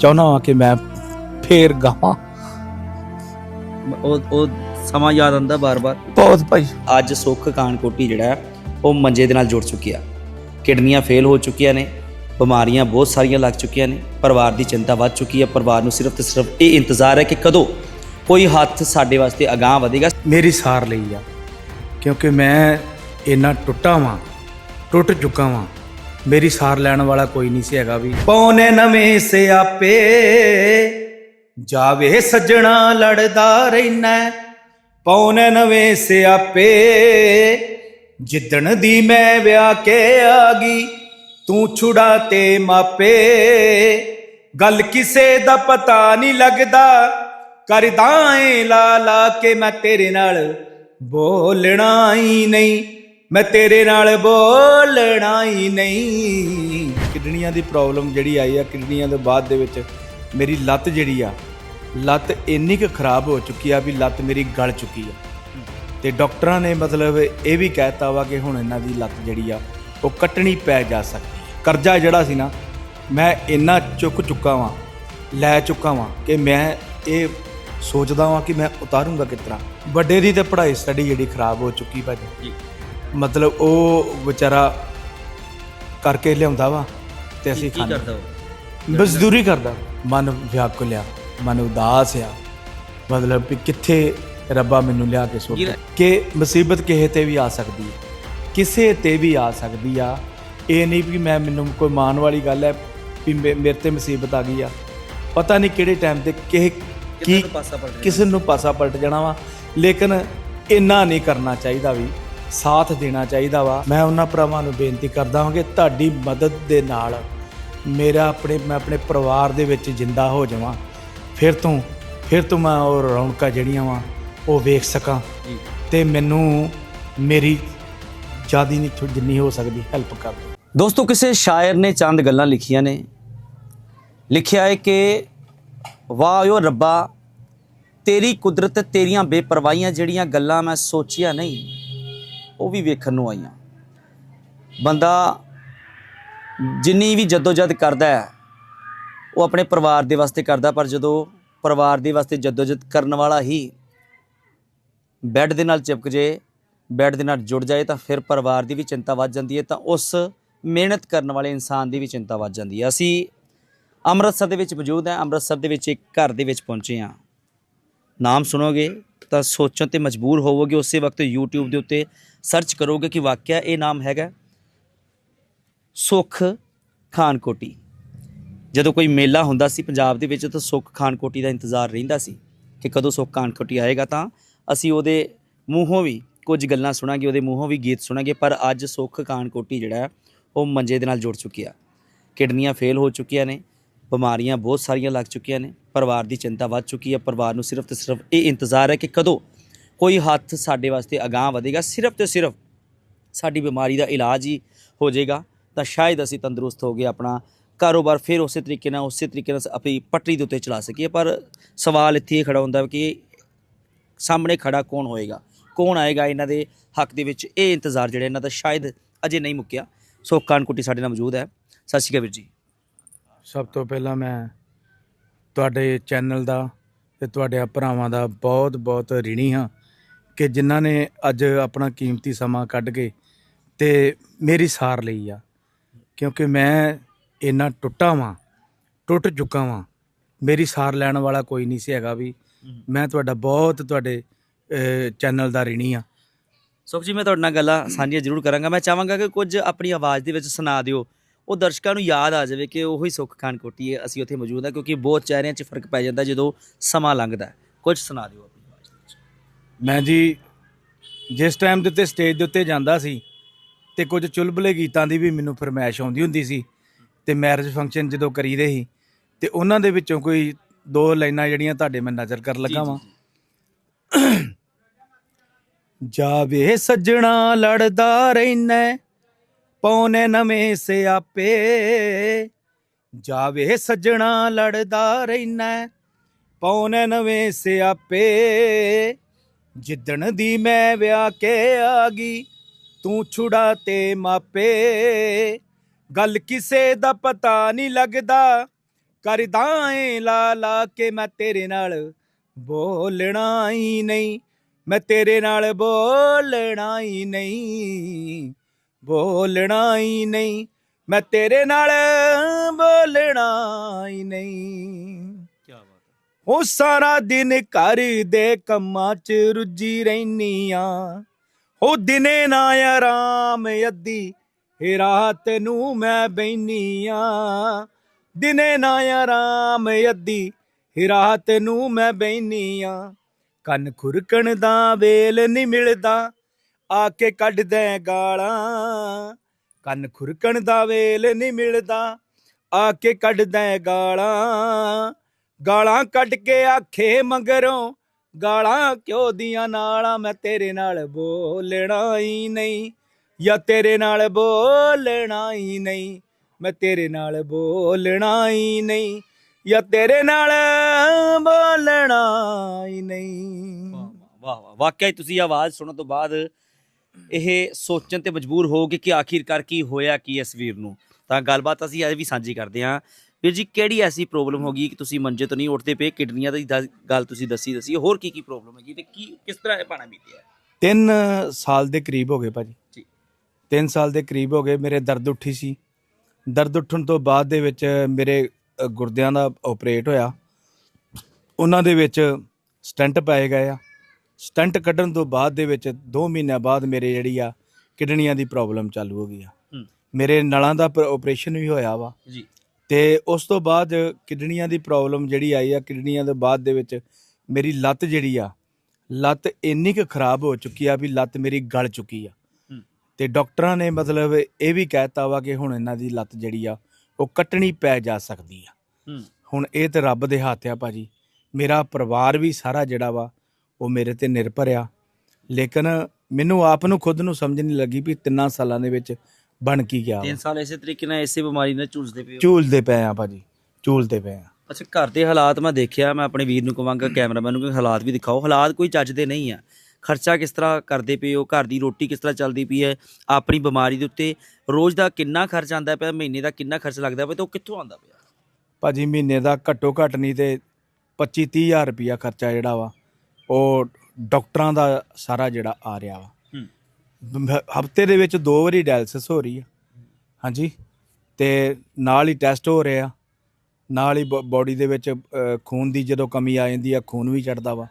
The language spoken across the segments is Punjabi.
ਚਾਹੁੰਦਾ ਹਾਂ ਕਿ ਮੈਂ ਫੇਰ ਗਾਵਾਂ। ਉਹ ਉਹ ਸਮਾਂ ਯਾਦ ਆਉਂਦਾ ਬਾਰ-ਬਾਰ? ਬਹੁਤ ਭਾਈ। ਅੱਜ ਸੁੱਖ ਕਾਨਕੋਟੀ ਜਿਹੜਾ ਉਹ ਮੰਜੇ ਦੇ ਨਾਲ ਜੁੜ ਚੁੱਕਿਆ। ਕਿਡਨੀਆਂ ਫੇਲ ਹੋ ਚੁੱਕੀਆਂ ਨੇ ਬਿਮਾਰੀਆਂ ਬਹੁਤ ਸਾਰੀਆਂ ਲੱਗ ਚੁੱਕੀਆਂ ਨੇ ਪਰਿਵਾਰ ਦੀ ਚਿੰਤਾ ਵੱਧ ਚੁੱਕੀ ਹੈ ਪਰਿਵਾਰ ਨੂੰ ਸਿਰਫ ਤੇ ਸਿਰਫ ਇਹ ਇੰਤਜ਼ਾਰ ਹੈ ਕਿ ਕਦੋਂ ਕੋਈ ਹੱਥ ਸਾਡੇ ਵਾਸਤੇ ਅਗਾਹ ਵਧੇਗਾ। ਮੇਰੀ ਸਾਰ ਲਈ ਆ ਕਿਉਂਕਿ ਮੈਂ ਇੰਨਾ ਟੁੱਟਾ ਵਾਂ ਟੁੱਟ ਚੁੱਕਾ ਵਾਂ। ਮੇਰੀ ਸਾਰ ਲੈਣ ਵਾਲਾ ਕੋਈ ਨਹੀਂ ਸੀ ਹੈਗਾ ਵੀ। ਪੌਨੇ ਨਵੇਂ ਸਿਆਪੇ ਜਾਵੇ ਸੱਜਣਾ ਲੜਦਾ ਰਹਿਣਾ ਪੌਨੇ ਨਵੇਂ ਸਿਆਪੇ ਜਿੱਦਣ ਦੀ ਮੈਂ ਵਿਆਹ ਕੇ ਆ ਗਈ, ਤੂੰ ਛੁੜਾ ਤੇ ਮਾਪੇ। ਗੱਲ ਕਿਸੇ ਦਾ ਪਤਾ ਨਹੀਂ ਲੱਗਦਾ, ਕਰਦਾ ਏ ਲਾ ਲਾ ਕੇ ਮੈਂ ਤੇਰੇ ਨਾਲ ਬੋਲਣਾ ਹੀ ਨਹੀਂ। ਮੈਂ ਤੇਰੇ ਨਾਲ ਬੋਲਣਾ ਹੀ ਨਹੀਂ। ਕਿਡਨੀਆਂ ਦੀ ਪ੍ਰੋਬਲਮ ਜਿਹੜੀ ਆਈ ਆ, ਕਿਡਨੀਆਂ ਦੇ ਬਾਅਦ ਦੇ ਵਿੱਚ ਮੇਰੀ ਲੱਤ ਜਿਹੜੀ ਆ, ਲੱਤ ਇੰਨੀ ਕੁ ਖਰਾਬ ਹੋ ਚੁੱਕੀ ਆ ਵੀ ਲੱਤ ਮੇਰੀ ਗਲ ਚੁੱਕੀ ਆ। ਤੇ ਡਾਕਟਰਾਂ ਨੇ ਮਤਲਬ ਇਹ ਵੀ ਕਹਿਤਾ ਵਾ ਕਿ ਹੁਣ ਇਹਨਾਂ ਦੀ ਲੱਤ ਜਿਹੜੀ ਆ, ਉਹ ਕੱਟਣੀ ਪੈ ਜਾ ਸਕਦੀ ਕਰਜ਼ਾ ਜਿਹੜਾ ਸੀ ਨਾ, ਮੈਂ ਇੰਨਾ ਚੁੱਕ ਚੁੱਕਾ ਵਾਂ, ਲੈ ਚੁੱਕਾ ਵਾਂ ਕਿ ਮੈਂ ਇਹ ਸੋਚਦਾ ਵਾਂ ਕਿ ਮੈਂ ਉਤਾਰੂੰਗਾ ਕਿਸ ਤਰ੍ਹਾਂ। ਵੱਡੇ ਦੀ ਤੇ ਪੜ੍ਹਾਈ ਸਟੱਡੀ ਜਿਹੜੀ ਖਰਾਬ ਹੋ ਚੁੱਕੀ ਭਾਜੀ। ਜੀ। ਮਤਲਬ ਉਹ ਵਿਚਾਰਾ ਕਰਕੇ ਲਿਆਉਂਦਾ ਵਾ ਤੇ ਅਸੀਂ ਕੀ ਖਾਂਦੇ। ਕਰਦਾ ਉਹ? ਮਜ਼ਦੂਰੀ ਕਰਦਾ। ਮਨ ਵਿਆਕੁਲਿਆ ਮਨ ਉਦਾਸ ਆ। ਮਤਲਬ ਵੀ ਕਿੱਥੇ ਰੱਬਾ ਮੈਨੂੰ ਲਿਆ ਕੇ ਸੁੱਟ। ਕਿ ਮੁਸੀਬਤ ਕਿਸੇ ਤੇ ਵੀ ਆ ਸਕਦੀ ਹੈ। ਕਿਸੇ ਤੇ ਵੀ ਆ ਸਕਦੀ ਆ। ਇਹ ਨਹੀਂ ਵੀ ਮੈਂ ਮੈਨੂੰ ਕੋਈ ਮਾਣ ਵਾਲੀ ਗੱਲ ਹੈ ਵੀ ਮੇ- ਮੇਰੇ ਤੇ ਮੁਸੀਬਤ ਆ ਗਈ ਆ। ਪਤਾ ਨਹੀਂ ਕਿਹੜੇ ਟਾਈਮ ਤੇ ਕਿਸੇ ਕੀ ਨੂੰ ਪਾਸਾ ਪਲਟ ਕਿਸੇ ਨੂੰ ਪਾਸਾ ਪਲਟ ਜਾਣਾ ਵਾ। ਲੇਕਿਨ ਇੰਨਾ ਨਹੀਂ ਕਰਨਾ ਚਾਹੀਦਾ ਵੀ ਸਾਥ ਦੇਣਾ ਚਾਹੀਦਾ ਵਾ। ਮੈਂ ਉਹਨਾਂ ਭਰਾਵਾਂ ਨੂੰ ਬੇਨਤੀ ਕਰਦਾ ਹਾਂ ਕਿ ਤੁਹਾਡੀ ਮਦਦ ਦੇ ਨਾਲ ਮੇਰਾ ਆਪਣੇ ਮੈਂ ਆਪਣੇ ਪਰਿਵਾਰ ਦੇ ਵਿੱਚ ਜਿੰਦਾ ਹੋ ਜਾਵਾਂ। ਫਿਰ ਤੋਂ ਫਿਰ ਤੋਂ ਮੈਂ ਉਹ ਰੌਣਕਾਂ ਜਿਹੜੀਆਂ ਵਾ ਉਹ ਵੇਖ ਸਕਾਂ। ਤੇ ਮੈਨੂੰ ਮੇਰੀ ਜਿਆਦੀ ਨਹੀਂ ਜਿੰਨੀ ਹੋ ਸਕਦੀ ਹੈਲਪ ਕਰ ਦਿਓ। ਦੋਸਤੋ ਕਿਸੇ ਸ਼ਾਇਰ ਨੇ ਚੰਦ ਗੱਲਾਂ ਲਿਖੀਆਂ ਨੇ। ਲਿਖਿਆ ਹੈ ਕਿ ਵਾਹ ਓ ਰੱਬਾ ਤੇਰੀ ਕੁਦਰਤ ਤੇਰੀਆਂ ਬੇਪਰਵਾਹੀਆਂ ਜਿਹੜੀਆਂ ਗੱਲਾਂ ਮੈਂ ਸੋਚੀਆਂ ਨਹੀਂ ਉਹ ਵੀ ਵੇਖਣ ਨੂੰ ਆਈਆਂ। ਬੰਦਾ ਜਿੰਨੀ ਵੀ ਜਦੋਜਦ ਕਰਦਾ ਹੈ, ਉਹ ਆਪਣੇ ਪਰਿਵਾਰ ਦੇ ਵਾਸਤੇ ਕਰਦਾ, ਪਰ ਜਦੋਂ ਪਰਿਵਾਰ ਦੇ ਵਾਸਤੇ ਜਦੋਜਦ ਕਰਨ ਵਾਲਾ ਹੀ ਬੈੱਡ ਦੇ ਨਾਲ ਚਿਪਕ ਜੇ, ਬੈੱਡ ਦੇ ਨਾਲ ਜੁੜ ਜਾਏ, ਤਾਂ ਫਿਰ ਪਰਿਵਾਰ ਦੀ ਵੀ ਚਿੰਤਾ ਵੱਧ ਜਾਂਦੀ ਹੈ, ਤਾਂ ਉਸ ਮਿਹਨਤ ਕਰਨ ਵਾਲੇ ਇਨਸਾਨ ਦੀ ਵੀ ਚਿੰਤਾ ਵੱਧ ਜਾਂਦੀ ਹੈ। ਅਸੀਂ ਅੰਮ੍ਰਿਤਸਰ ਦੇ ਵਿੱਚ ਮੌਜੂਦ ਹਾਂ, ਅੰਮ੍ਰਿਤਸਰ ਦੇ ਵਿੱਚ ਇੱਕ ਘਰ ਦੇ ਵਿੱਚ ਪਹੁੰਚੇ ਹਾਂ। ਨਾਮ ਸੁਣੋਗੇ? ਤਾਂ ਸੋਚਣ ਤੇ ਮਜਬੂਰ ਹੋਵੋਗੇ, ਉਸੇ ਵਕਤ YouTube ਦੇ ਉੱਤੇ ਸਰਚ ਕਰੋਗੇ ਕਿ ਵਾਕਿਆ ਇਹ ਨਾਮ ਹੈਗਾ ਸੁੱਖ ਖਾਨਕੋਟੀ। ਜਦੋਂ ਕੋਈ ਮੇਲਾ ਹੁੰਦਾ ਸੀ ਪੰਜਾਬ ਦੇ ਵਿੱਚ, ਤਾਂ ਸੁੱਖ ਖਾਨਕੋਟੀ ਦਾ ਇੰਤਜ਼ਾਰ ਰਹਿੰਦਾ ਸੀ ਕਿ ਕਦੋਂ ਸੁੱਖ ਖਾਨਕੋਟੀ ਆਏਗਾ, ਤਾਂ ਅਸੀਂ ਉਹਦੇ ਮੂੰਹੋਂ ਵੀ ਕੁਝ ਗੱਲਾਂ ਸੁਣਾਂਗੇ, ਉਹਦੇ ਮੂੰਹੋਂ ਵੀ ਗੀਤ ਸੁਣਾਂਗੇ, ਪਰ ਅੱਜ ਸੁੱਖ ਖਾਨਕੋਟੀ ਜਿਹੜਾ ਉਹ ਮੰਜੇ ਦੇ ਨਾਲ ਜੁੜ ਚੁੱਕਿਆ। ਕਿਡਨੀਆਂ ਫੇਲ ਹੋ ਚੁੱਕੀਆਂ ਨੇ। ਬਿਮਾਰੀਆਂ ਬਹੁਤ ਸਾਰੀਆਂ ਲੱਗ ਚੁੱਕੀਆਂ ਨੇ, ਪਰਿਵਾਰ ਦੀ ਚਿੰਤਾ ਵੱਧ ਚੁੱਕੀ ਹੈ, ਪਰਿਵਾਰ ਨੂੰ ਸਿਰਫ ਤੇ ਸਿਰਫ ਇਹ ਇੰਤਜ਼ਾਰ ਹੈ ਕਿ ਕਦੋਂ ਕੋਈ ਹੱਥ ਸਾਡੇ ਵਾਸਤੇ ਅਗਾਹ ਵਧੇਗਾ, ਸਿਰਫ ਤੇ ਸਿਰਫ ਸਾਡੀ ਬਿਮਾਰੀ ਦਾ ਇਲਾਜ ਹੀ ਹੋ ਜਾਏਗਾ, ਤਾਂ ਸ਼ਾਇਦ ਅਸੀਂ ਤੰਦਰੁਸਤ ਹੋ ਗਏ ਆਪਣਾ ਕਾਰੋਬਾਰ ਫਿਰ ਉਸੇ ਤਰੀਕੇ ਨਾਲ, ਉਸੇ ਤਰੀਕੇ ਨਾਲ ਆਪਣੀ ਪਟੜੀ ਦੇ ਉੱਤੇ ਚਲਾ ਸਕੀਏ। ਪਰ ਸਵਾਲ ਇੱਥੇ ਇਹ ਖੜਾ ਹੁੰਦਾ ਕਿ ਸਾਹਮਣੇ ਖੜਾ ਕੌਣ ਹੋਏਗਾ? ਕੌਣ ਆਏਗਾ ਇਹਨਾਂ ਦੇ ਹੱਕ ਦੇ ਵਿੱਚ? ਇਹ ਇੰਤਜ਼ਾਰ ਜਿਹੜਾ ਇਹਨਾਂ ਦਾ ਸ਼ਾਇਦ ਅਜੇ ਨਹੀਂ ਮੁੱਕਿਆ। ਸੋ ਕਾਨਕੁੱਟੀ ਸਾਡੇ ਨਾਲ ਮੌਜੂਦ ਹੈ। ਸਤਿ ਸ਼੍ਰੀ ਅਕਾਲ ਵੀਰ ਜੀ। ਸਭ ਤੋਂ ਪਹਿਲਾਂ ਮੈਂ ਤੁਹਾਡੇ ਚੈਨਲ ਦਾ ਤੇ ਤੁਹਾਡੇ ਭਰਾਵਾਂ ਦਾ ਬਹੁਤ ਬਹੁਤ ਰਿਣੀ ਹਾਂ ਕਿ ਜਿਨ੍ਹਾਂ ਨੇ ਅੱਜ ਆਪਣਾ ਕੀਮਤੀ ਸਮਾਂ ਕੱਢ ਕੇ ਤੇ ਮੇਰੀ ਸਾਰ ਲਈ ਆ। ਕਿਉਂਕਿ ਮੈਂ ਇੰਨਾ ਟੁੱਟਾ ਵਾਂ ਟੁੱਟ ਚੁੱਕਾ ਵਾਂ। ਮੇਰੀ ਸਾਰ ਲੈਣ ਵਾਲਾ ਕੋਈ ਨਹੀਂ ਸੀ ਹੈਗਾ ਵੀ। ਮੈਂ ਤੁਹਾਡਾ ਬਹੁਤ ਤੁਹਾਡੇ ਚੈਨਲ ਦਾ ਰਿਣੀ ਆ ਸੁਖ ਜੀ ਮੈਂ ਤੁਹਾਡੇ ਨਾਲ ਗੱਲਾਂ ਸਾਂਝੀਆਂ ਜ਼ਰੂਰ ਕਰਾਂਗਾ। ਮੈਂ ਚਾਹਾਂਗਾ ਕਿ ਕੁਝ ਆਪਣੀ ਆਵਾਜ਼ ਦੇ ਵਿੱਚ ਸੁਣਾ ਦਿਓ। ਉਹ ਦਰਸ਼ਕਾਂ ਨੂੰ ਯਾਦ ਆ ਜਾਵੇ ਕਿ ਉਹੀ ਸੁੱਖ ਖਾਨਕੋਟੀ ਹੈ ਅਸੀਂ ਉੱਥੇ ਮੌਜੂਦ ਹਾਂ ਕਿਉਂਕਿ ਬਹੁਤ ਚਿਹਰਿਆਂ 'ਚ ਫ਼ਰਕ ਪੈ ਜਾਂਦਾ ਜਦੋਂ ਸਮਾਂ ਲੰਘਦਾ। ਕੁਝ ਸੁਣਾ ਦਿਓ ਆਪਣੀ ਆਵਾਜ਼। ਵਿੱਚ ਮੈਂ ਜੀ ਜਿਸ ਟਾਈਮ ਦੇ ਉੱਤੇ ਸਟੇਜ ਦੇ ਉੱਤੇ ਜਾਂਦਾ ਸੀ ਤੇ ਕੁਝ ਚੁਲਬਲੇ ਗੀਤਾਂ ਦੀ ਵੀ ਮੈਨੂੰ ਫਰਮਾਇਸ਼ ਆਉਂਦੀ ਹੁੰਦੀ ਸੀ ਤੇ ਮੈਰਿਜ ਫੰਕਸ਼ਨ ਜਦੋਂ ਕਰੀਦੇ ਸੀ ਤੇ ਉਹਨਾਂ ਦੇ ਵਿੱਚੋਂ ਕੋਈ ਦੋ ਲਾਈਨਾਂ ਜਿਹੜੀਆਂ ਤੁਹਾਡੇ ਮੈਂ ਨਜ਼ਰ ਕਰ ਲੱਗਾ ਵਾਂ। ਜਾਵੇ ਸੱਜਣਾ ਲੜਦਾ ਰਹਿਣਾ ਪੌਨੇ ਨਵੇਂ ਸਿਆਪੇ। ਜਾਵੇ ਸੱਜਣਾ ਲੜਦਾ ਰਹਿਣਾ, ਪੌਨੇ ਨਵੇਂ ਸਿਆਪੇ। ਜਿੱਦਣ ਦੀ ਮੈਂ ਵਿਆਹ ਕੇ ਆ ਗਈ, ਤੂੰ ਛੁੜਾ ਤੇ ਮਾਪੇ। ਗੱਲ ਕਿਸੇ ਦਾ ਪਤਾ ਨਹੀਂ ਲੱਗਦਾ, ਕਰਦਾ ਏ ਲਾ ਲਾ ਕੇ ਮੈਂ ਤੇਰੇ ਨਾਲ ਬੋਲਣਾ ਹੀ ਨਹੀਂ, ਮੈਂ ਤੇਰੇ ਨਾਲ ਬੋਲਣਾ ਹੀ ਨਹੀਂ। ਬੋਲਣਾ ਹੀ ਨਹੀਂ ਮੈਂ ਤੇਰੇ ਨਾਲ ਬੋਲਣਾ ਹੀ ਨਹੀਂ। ਕੀ ਬਾਤ ਹੈ। ਉਹ ਸਾਰਾ ਦਿਨ ਘਰ ਦੇ ਕੰਮਾਂ 'ਚ ਰੁੱਝੀ ਰਹਿਨੀ ਆ ਉਹ ਦਿਨੇ ਨਾ ਆਰਾਮ ਏ ਰਾਤ ਨੂੰ ਮੈਂ ਬੈਨੀ ਆ ਦਿਨੇ ਨਾ ਆਰਾਮ ਏ ਰਾਤ ਨੂੰ ਮੈਂ ਬੈਨੀ ਆ ਕੰਨ ਖੁਰਕਣ ਦਾ ਵੇਲ ਨਹੀਂ ਮਿਲਦਾ ਆ ਕੇ ਕੱਢਦੇ ਗਾਲਾਂ। ਕੰਨ ਖੁਰਕਣ ਦਾ ਵੇਲ ਨਹੀਂ ਮਿਲਦਾ। ਆ ਕੇ ਕੱਢਦੇ ਗਾਲਾਂ। ਗਾਲਾਂ ਕੱਢ ਕੇ ਆਖੇ ਮਗਰੋਂ, ਗਾਲਾਂ ਕਿਉਂ ਦੀਆਂ ਨਾਲਾਂ? ਮੈਂ ਤੇਰੇ ਨਾਲ ਬੋਲਣਾ ਹੀ ਨਹੀਂ ਜਾਂ ਤੇਰੇ ਨਾਲ ਬੋਲਣਾ ਹੀ ਨਹੀਂ। ਮੈਂ ਤੇਰੇ ਨਾਲ ਬੋਲਣਾ ਹੀ ਨਹੀਂ ਜਾਂ ਤੇਰੇ ਨਾਲ ਬੋਲਣਾ ਹੀ ਨਹੀਂ। ਵਾਹ ਵਾਹ ਵਾਕਿਆ ਤੁਸੀਂ ਆਵਾਜ਼ ਸੁਣਨ ਤੋਂ ਬਾਅਦ ਇਹ ਸੋਚਣ ਤੇ ਮਜਬੂਰ ਹੋਗੇ ਕਿ ਆਖਿਰਕਾਰ ਕੀ ਹੋਇਆ ਕੀ ਇਸ ਵੀਰ ਨੂੰ। ਤਾਂ ਗੱਲਬਾਤ ਅਸੀਂ ਅੱਜ ਵੀ ਸਾਂਝੀ ਕਰਦੇ ਹਾਂ। ਵੀਰ ਜੀ ਕਿਹੜੀ ਐਸੀ ਪ੍ਰੋਬਲਮ ਹੋ ਗਈ ਕਿ ਤੁਸੀਂ ਮੰਜੇ ਤੋਂ ਨਹੀਂ ਉੱਠਦੇ ਪਏ? ਕਿਡਨੀਆਂ ਦੀ ਗੱਲ ਤੁਸੀਂ ਦੱਸੀ ਦੱਸੀ। ਹੋਰ ਕੀ ਕੀ ਪ੍ਰੋਬਲਮ ਹੈਗੀ ਤੇ ਕੀ ਕਿਸ ਤਰ੍ਹਾਂ ਇਹ ਪਾਣਾ ਬੀਤਿਆ? 3 ਸਾਲ ਦੇ ਕਰੀਬ ਹੋ ਗਏ ਭਾਜੀ। ਜੀ। 3 ਸਾਲ ਦੇ ਕਰੀਬ ਹੋ ਗਏ। ਮੇਰੇ ਦਰਦ ਉੱਠੀ ਸੀ। ਦਰਦ ਉੱਠਣ ਤੋਂ ਬਾਅਦ ਦੇ ਵਿੱਚ ਮੇਰੇ ਗੁਰਦਿਆਂ ਦਾ ਆਪਰੇਟ ਹੋਇਆ। ਉਹਨਾਂ ਦੇ ਵਿੱਚ ਸਟੰਟ ਪਾਏ ਗਏ ਆ। ਸਟੰਟ ਕੱਢਣ ਤੋਂ ਬਾਅਦ ਦੇ ਵਿੱਚ 2 ਮਹੀਨਿਆਂ ਬਾਅਦ ਮੇਰੇ ਜਿਹੜੀ ਆ ਕਿਡਨੀਆਂ ਦੀ ਪ੍ਰੋਬਲਮ ਚਾਲੂ ਹੋ ਗਈ ਆ। ਮੇਰੇ ਨਲਾਂ ਦਾ ਆਪਰੇਸ਼ਨ ਵੀ ਹੋਇਆ ਵਾ। ਜੀ। ਤੇ ਉਸ ਤੋਂ ਬਾਅਦ ਕਿਡਨੀਆਂ ਦੀ ਪ੍ਰੋਬਲਮ ਜਿਹੜੀ ਆਈ ਆ ਕਿਡਨੀਆਂ ਦੇ ਬਾਅਦ ਦੇ ਵਿੱਚ ਮੇਰੀ ਲੱਤ ਜਿਹੜੀ ਆ ਲੱਤ ਇੰਨੀ ਕੁ ਖਰਾਬ ਹੋ ਚੁੱਕੀ ਆ ਵੀ ਲੱਤ ਮੇਰੀ ਗਲ ਚੁੱਕੀ ਆ। ਤੇ ਡਾਕਟਰਾਂ ਨੇ ਮਤਲਬ ਇਹ ਵੀ ਕਹਿਤਾ ਵਾ ਕਿ ਹੁਣ ਇਹਨਾਂ ਦੀ ਲੱਤ ਜਿਹੜੀ ਆ ਉਹ ਕੱਟਣੀ ਪੈ ਜਾ ਸਕਦੀ ਆ। ਹੁਣ ਇਹ ਤੇ ਰੱਬ ਦੇ ਹੱਥ ਆ ਭਾਜੀ। ਮੇਰਾ ਪਰਿਵਾਰ ਵੀ ਸਾਰਾ ਜਿਹੜਾ ਵਾ ਉਹ ਮੇਰੇ ਤੇ ਨਿਰਭਰ ਆ ਲੇਕਿਨ ਮੈਨੂੰ ਆਪ ਨੂੰ ਖੁਦ ਨੂੰ ਸਮਝ ਨਹੀਂ ਲੱਗੀ ਵੀ ਤਿੰਨਾਂ ਸਾਲਾਂ ਦੇ ਵਿੱਚ ਬਣ ਕੀ ਗਿਆ। ਤਿੰਨ ਸਾਲ ਇਸੇ ਤਰੀਕੇ ਨਾਲ ਇਸੇ ਬਿਮਾਰੀ ਨਾਲ ਝੂਝਦੇ ਪਏ ਝੂਲਦੇ ਪਏ ਆ ਭਾਜੀ ਝੂਲਦੇ ਪਏ ਆ। ਅੱਛਾ ਘਰ ਦੇ ਹਾਲਾਤ ਮੈਂ ਦੇਖਿਆ ਮੈਂ ਆਪਣੇ ਵੀਰ ਨੂੰ ਕਹਾਂਗਾ ਕੈਮਰਾਮੈਨ ਨੂੰ ਕਿ ਹਾਲਾਤ ਵੀ ਦਿਖਾਓ। ਹਾਲਾਤ ਕੋਈ ਚੱਜ ਦੇ ਨਹੀਂ ਆ। ਖਰਚਾ ਕਿਸ ਤਰ੍ਹਾਂ ਕਰਦੇ ਪਏ ਹੋ? ਘਰ ਦੀ ਰੋਟੀ ਕਿਸ ਤਰ੍ਹਾਂ ਚੱਲਦੀ ਪਈ ਹੈ? ਆਪਣੀ ਬਿਮਾਰੀ ਦੇ ਉੱਤੇ ਰੋਜ਼ ਦਾ ਕਿੰਨਾ ਖਰਚ ਆਂਦਾ ਪਿਆ? ਮਹੀਨੇ ਦਾ ਕਿੰਨਾ ਖਰਚ ਲੱਗਦਾ ਪਿਆ ਤੇ ਉਹ ਕਿੱਥੋਂ ਆਂਦਾ ਪਿਆ? ਭਾਜੀ ਮਹੀਨੇ ਦਾ ਘੱਟੋ ਘੱਟ ਨਹੀਂ ਤੇ 25 30000 ਰੁਪਿਆ ਖਰਚਾ ਜਿਹੜਾ ਵਾ। ਉਹ ਡਾਕਟਰਾਂ ਦਾ ਸਾਰਾ ਜਿਹੜਾ ਆ ਰਿਹਾ ਵਾ। ਹਫ਼ਤੇ ਦੇ ਵਿੱਚ ਦੋ ਵਾਰੀ ਡਾਇਲਿਸਿਸ ਹੋ ਰਹੀ ਆ। ਹਾਂਜੀ। ਤੇ ਨਾਲ ਹੀ ਟੈਸਟ ਹੋ ਰਹੇ ਆ। ਨਾਲ ਹੀ ਬਾਡੀ ਦੇ ਵਿੱਚ ਖੂਨ ਦੀ ਜਦੋਂ ਕਮੀ ਆ ਜਾਂਦੀ ਆ ਖੂਨ ਵੀ ਚੜਦਾ ਵਾ।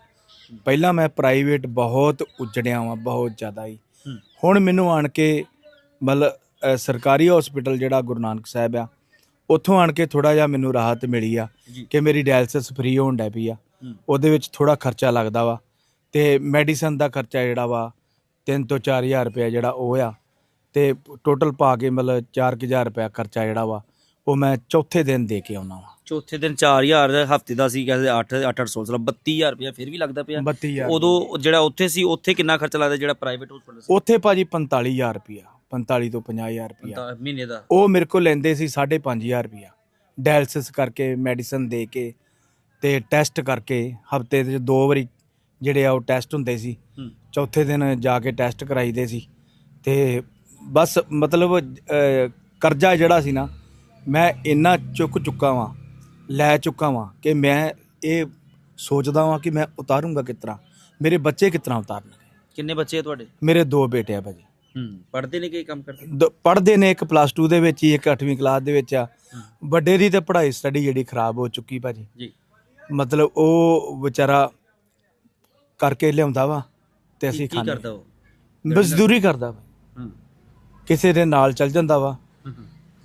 ਪਹਿਲਾਂ ਮੈਂ ਪ੍ਰਾਈਵੇਟ ਬਹੁਤ ਉਜੜਿਆ ਵਾਂ ਬਹੁਤ ਜ਼ਿਆਦਾ ਹੀ। ਹੁਣ ਮੈਨੂੰ ਆਣ ਕੇ ਮਤਲਬ ਸਰਕਾਰੀ ਹਸਪੀਟਲ ਜਿਹੜਾ ਗੁਰੂ ਨਾਨਕ ਸਾਹਿਬ ਆ ਉੱਥੋਂ ਆਣ ਕੇ ਥੋੜਾ ਜਿਹਾ ਮੈਨੂੰ ਰਾਹਤ ਮਿਲੀ ਆ ਕਿ ਮੇਰੀ ਡਾਇਲਿਸਿਸ ਫ੍ਰੀ ਹੋਣ ਡੈ ਪਈ ਆ। ਉਹਦੇ ਵਿੱਚ ਥੋੜਾ ਖਰਚਾ ਲੱਗਦਾ ਵਾ ਤੇ ਮੈਡੀਸਨ ਦਾ ਖਰਚਾ ਜਿਹੜਾ ਵਾ 3 ਤੋਂ 4000 ਰੁਪਏ ਜਿਹੜਾ ਉਹ ਆ ਤੇ ਟੋਟਲ ਪਾ ਕੇ ਮਤਲਬ 4000 ਰੁਪਏ ਖਰਚਾ ਜਿਹੜਾ ਵਾ ਉਹ ਮੈਂ ਚੌਥੇ ਦਿਨ ਦੇ ਕੇ ਆਉਣਾ ਵਾ। ਚੌਥੇ ਦਿਨ 4000 ਹਫ਼ਤੇ ਦਾ ਸੀ ਕਹਿੰਦੇ 8 800 ਚਲੋ 32000 ਰੁਪਇਆ ਫਿਰ ਵੀ ਲੱਗਦਾ ਪਿਆ। 32000 ਉਦੋਂ ਜਿਹੜਾ ਉੱਥੇ ਸੀ ਉੱਥੇ ਕਿੰਨਾ ਖਰਚਾ ਲੱਗਦਾ ਜਿਹੜਾ ਪ੍ਰਾਈਵੇਟ ਹਸਪੀਟਲ ਸੀ? ਉੱਥੇ ਭਾਜੀ 45000 ਰੁਪਿਆ 45 ਤੋਂ 50000 ਰੁਪਿਆ ਤਾਂ ਮਹੀਨੇ ਦਾ। ਉਹ ਮੇਰੇ ਕੋਲ ਲੈਂਦੇ ਸੀ 5500 ਰੁਪਿਆ ਡਾਇਲਿਸਿਸ ਕਰਕੇ ਮੈਡੀਸਨ ਦੇ ਕੇ ਤੇ ਟੈਸਟ ਕਰਕੇ ਹਫ਼ਤੇ ਦੇ ਦੋ ਵਾਰੀ ਜਿਹੜੇ ਆ ਉਹ ਟੈਸਟ ਹੁੰਦੇ ਸੀ। ਚੌਥੇ ਦਿਨ ਜਾ ਕੇ ਟੈਸਟ ਕਰਾਈਦੇ ਸੀ। ਤੇ ਬਸ ਮਤਲਬ ਕਰਜ਼ਾ ਜਿਹੜਾ ਸੀ ਨਾ ਮੈਂ ਇੰਨਾ ਚੁੱਕ ਚੁੱਕਾ ਵਾਂ ਲੈ ਚੁੱਕਾ ਵਾਂ ਕਿ ਮੈਂ ਇਹ ਸੋਚਦਾ ਵਾਂ ਕਿ ਮੈਂ ਉਤਾਰੂੰਗਾ ਕਿਸ ਤਰ੍ਹਾਂ। ਮੇਰੇ ਬੱਚੇ ਕਿਸ ਤਰ੍ਹਾਂ ਉਤਾਰਨਗੇ? ਕਿੰਨੇ ਬੱਚੇ ਆ ਤੁਹਾਡੇ? ਮੇਰੇ ਦੋ ਬੇਟੇ ਆ ਭਾਜੀ। ਹੂੰ ਪੜ੍ਹਦੇ ਨੇ ਕਿ ਕੰਮ ਕਰਦੇ ਪੜ੍ਹਦੇ ਨੇ ਇੱਕ ਪਲੱਸ 2 ਦੇ ਵਿੱਚ ਹੀ ਇੱਕ 8ਵੀਂ ਕਲਾਸ ਦੇ ਵਿੱਚ ਆ। ਵੱਡੇ ਦੀ ਤੇ ਪੜ੍ਹਾਈ ਸਟੱਡੀ ਜਿਹੜੀ ਖਰਾਬ ਹੋ ਚੁੱਕੀ ਭਾਜੀ। ਜੀ। ਮਤਲਬ ਉਹ ਵਿਚਾਰਾ ਕਰਕੇ ਲਿਆਉਂਦਾ ਵਾ ਤੇ ਅਸੀਂ ਕੀ ਖਾਂਦੇ ਕਰਦਾ ਉਹ? ਮਜ਼ਦੂਰੀ ਕਰਦਾ ਵਾ। ਹੂੰ। ਕਿਸੇ ਦੇ ਨਾਲ ਚੱਲ ਜਾਂਦਾ ਵਾ।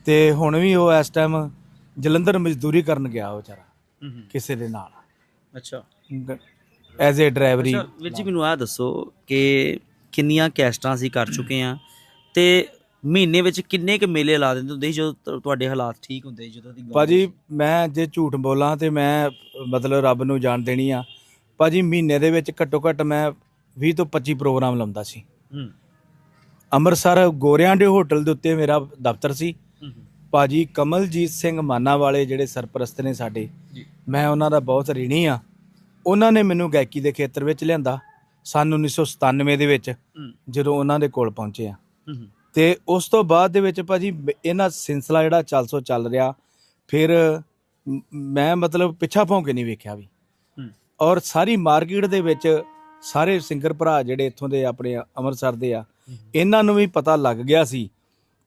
ਤੇ ਹੁਣ ਵੀ ਉਹ ਇਸ ਟਾਈਮ ਜਲੰਧਰ ਮਜ਼ਦੂਰੀ ਕਰਨ ਗਿਆ ਉਹ ਵਿਚਾਰਾ। ਹੂੰ। ਕਿਸੇ ਦੇ ਨਾਲ। ਅੱਛਾ। ਐਜ਼ ਏ ਡਰਾਈਵਰੀ ਅੱਛਾ ਵੀਰ ਜੀ ਮੈਨੂੰ ਆ ਦੱਸੋ ਕਿ ਕਿੰਨੀਆਂ ਕੈਸਟਾਂ ਅਸੀਂ ਕਰ ਚੁੱਕੇ ਆ ਤੇ ਮਹੀਨੇ ਵਿੱਚ ਕਿੰਨੇ ਕੁ ਮੇਲੇ ਲਾ ਦਿੰਦੇ ਹੁੰਦੇ ਸੀ ਜਦੋਂ ਤੁਹਾਡੇ ਹਾਲਾਤ ਠੀਕ ਹੁੰਦੇ ਸੀ ਜਦੋਂ ਦੀ ਭਾਜੀ ਮੈਂ ਜੇ ਝੂਠ ਬੋਲਾਂ ਤੇ ਮੈਂ ਮਤਲਬ ਰੱਬ ਨੂੰ ਜਾਣ ਦੇਣੀ ਆ। ਭਾਜੀ ਮਹੀਨੇ ਦੇ ਵਿੱਚ ਘੱਟੋ ਘੱਟ ਮੈਂ 20 ਤੋਂ 25 ਪ੍ਰੋਗਰਾਮ ਲਾਉਂਦਾ ਸੀ। ਅੰਮ੍ਰਿਤਸਰ ਗੋਰਿਆਂ ਦੇ ਹੋਟਲ ਦੇ ਉੱਤੇ ਮੇਰਾ ਦਫ਼ਤਰ ਸੀ। ਭਾਜੀ ਕਮਲਜੀਤ ਸਿੰਘ ਮਾਨਾ ਵਾਲੇ ਜਿਹੜੇ ਸਰਪ੍ਰਸਤ ਨੇ ਸਾਡੇ ਜੀ। ਮੈਂ ਉਹਨਾਂ ਦਾ ਬਹੁਤ ঋਣੀ ਆ। ਉਹਨਾਂ ਨੇ ਮੈਨੂੰ ਗਾਇਕੀ ਦੇ ਖੇਤਰ ਵਿੱਚ ਲਿਆਂਦਾ ਸਨ 1997 ਦੇ ਵਿੱਚ ਜਦੋਂ ਉਹਨਾਂ ਦੇ ਕੋਲ ਪਹੁੰਚੇ ਆ। ਤੇ ਉਸ ਤੋਂ ਬਾਅਦ ਦੇ ਵਿੱਚ ਭਾਜੀ ਇਹਨਾਂ ਸਿਲਸਿਲਾ ਜਿਹੜਾ ਚੱਲ ਸੋ ਚੱਲ ਰਿਹਾ ਫਿਰ ਮ- ਮਤਲਬ ਪਿੱਛਾ ਭੌਂ ਕੇ ਨਹੀਂ ਵੇਖਿਆ ਵੀ। ਔਰ ਸਾਰੀ ਮਾਰਕੀਟ ਦੇ ਵਿੱਚ ਸਾਰੇ ਸਿੰਗਰ ਭਰਾ ਜਿਹੜੇ ਇੱਥੋਂ ਦੇ ਆਪਣੇ ਅੰਮ੍ਰਿਤਸਰ ਦੇ ਆ ਇਹਨਾਂ ਨੂੰ ਵੀ ਪਤਾ ਲੱਗ ਗਿਆ ਸੀ